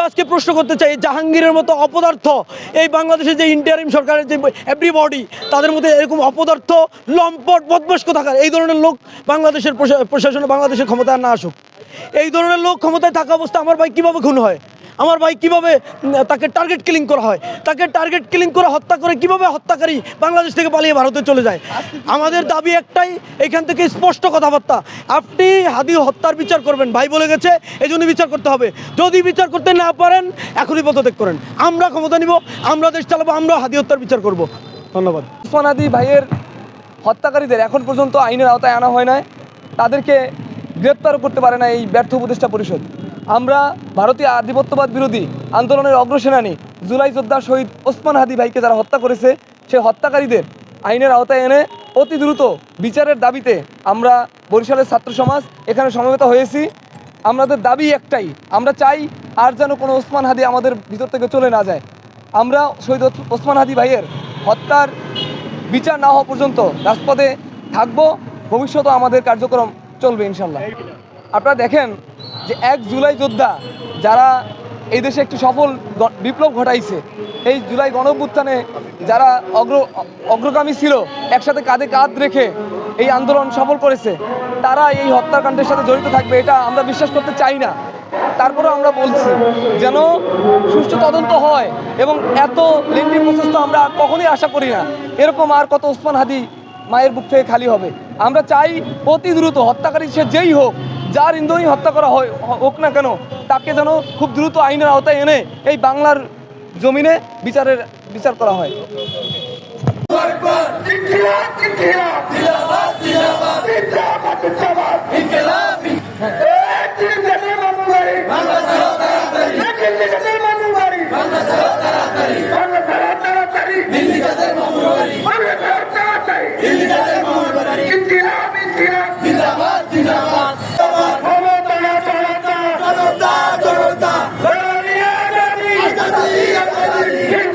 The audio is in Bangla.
আজকে প্রশ্ন করতে চাই, জাহাঙ্গীরের মতো অপদার্থ, এই বাংলাদেশের যে ইন্টারিম সরকারের যে এভরিবডি তাদের মধ্যে এরকম অপদার্থ, লম্পট বদমস্ক থাকার, এই ধরনের লোক বাংলাদেশের প্রশা- প্রশাসনে, বাংলাদেশের ক্ষমতায় না আসুক। এই ধরনের লোক ক্ষমতায় থাকা অবস্থা আমার ভাই কীভাবে খুন হয়? আমার ভাই কীভাবে তাকে টার্গেট কিলিং করা হয়? তাকে টার্গেট কিলিং করে হত্যা করে কীভাবে হত্যাকারী বাংলাদেশ থেকে পালিয়ে ভারতে চলে যায়? আমাদের দাবি একটাই, এখান থেকে স্পষ্ট কথাবার্তা। আপনি হাদি হত্যার বিচার করবেন। ভাই বলে গেছে এই জন্য বিচার করতে হবে। যদি বিচার করতে না পারেন, এখনই পদত্যাগ করেন। আমরা ক্ষমতা নিব, আমরা দেশ চালাবো, আমরা হাদি হত্যার বিচার করব। ধন্যবাদ। উসমান আদি ভাইয়ের হত্যাকারীদের এখন পর্যন্ত আইনের আওতায় আনা হয় নাই। তাদেরকে গ্রেপ্তারও করতে পারে না এই ব্যর্থ উপদেষ্টা পরিষদ। আমরা ভারতীয় আধিপত্যবাদ বিরোধী আন্দোলনের অগ্রসেনানী জুলাই যোদ্ধা শহীদ ওসমান হাদি ভাইকে যারা হত্যা করেছে সেই হত্যাকারীদের আইনের আওতায় এনে অতি দ্রুত বিচারের দাবিতে আমরা বরিশালের ছাত্র সমাজ এখানে সমবেত হয়েছি। আমাদের দাবি একটাই, আমরা চাই আর যেন কোনো ওসমান হাদি আমাদের ভিতর থেকে চলে না যায়। আমরা শহীদ ওসমান হাদি ভাইয়ের হত্যার বিচার না হওয়া পর্যন্ত রাজপথে থাকব ভবিষ্যতে আমাদের কার্যক্রম চলবে ইনশাল্লাহ আপনারা দেখেন যে এক জুলাই যোদ্ধা যারা এই দেশে একটি সফল বিপ্লব ঘটাইছে, এই জুলাই গণঅভ্যুত্থানে যারা অগ্র, অগ্রগামী ছিল, একসাথে কাঁধে কাঁধ রেখে এই আন্দোলন সফল করেছে, তারা এই হত্যাকাণ্ডের সাথে জড়িত থাকবে, এটা আমরা বিশ্বাস করতে চাই না। তারপরেও আমরা বলছি, যেন সুষ্ঠু তদন্ত হয় এবং এত লেন্ডি প্রসেস তো আমরা কখনোই আশা করি না। এরকম আর কত ওসমান হাদি মায়ের বুক থেকে খালি হবে। আমরা চাই অতি দ্রুত হত্যাকারী সে যেই হোক যার ইন্ধনই হত্যা করা হয়, হোক না কেন, তাকে যেন খুব দ্রুত আইনের আওতায় এনে এই বাংলার জমিনে বিচারের, বিচার করা হয়। Garantía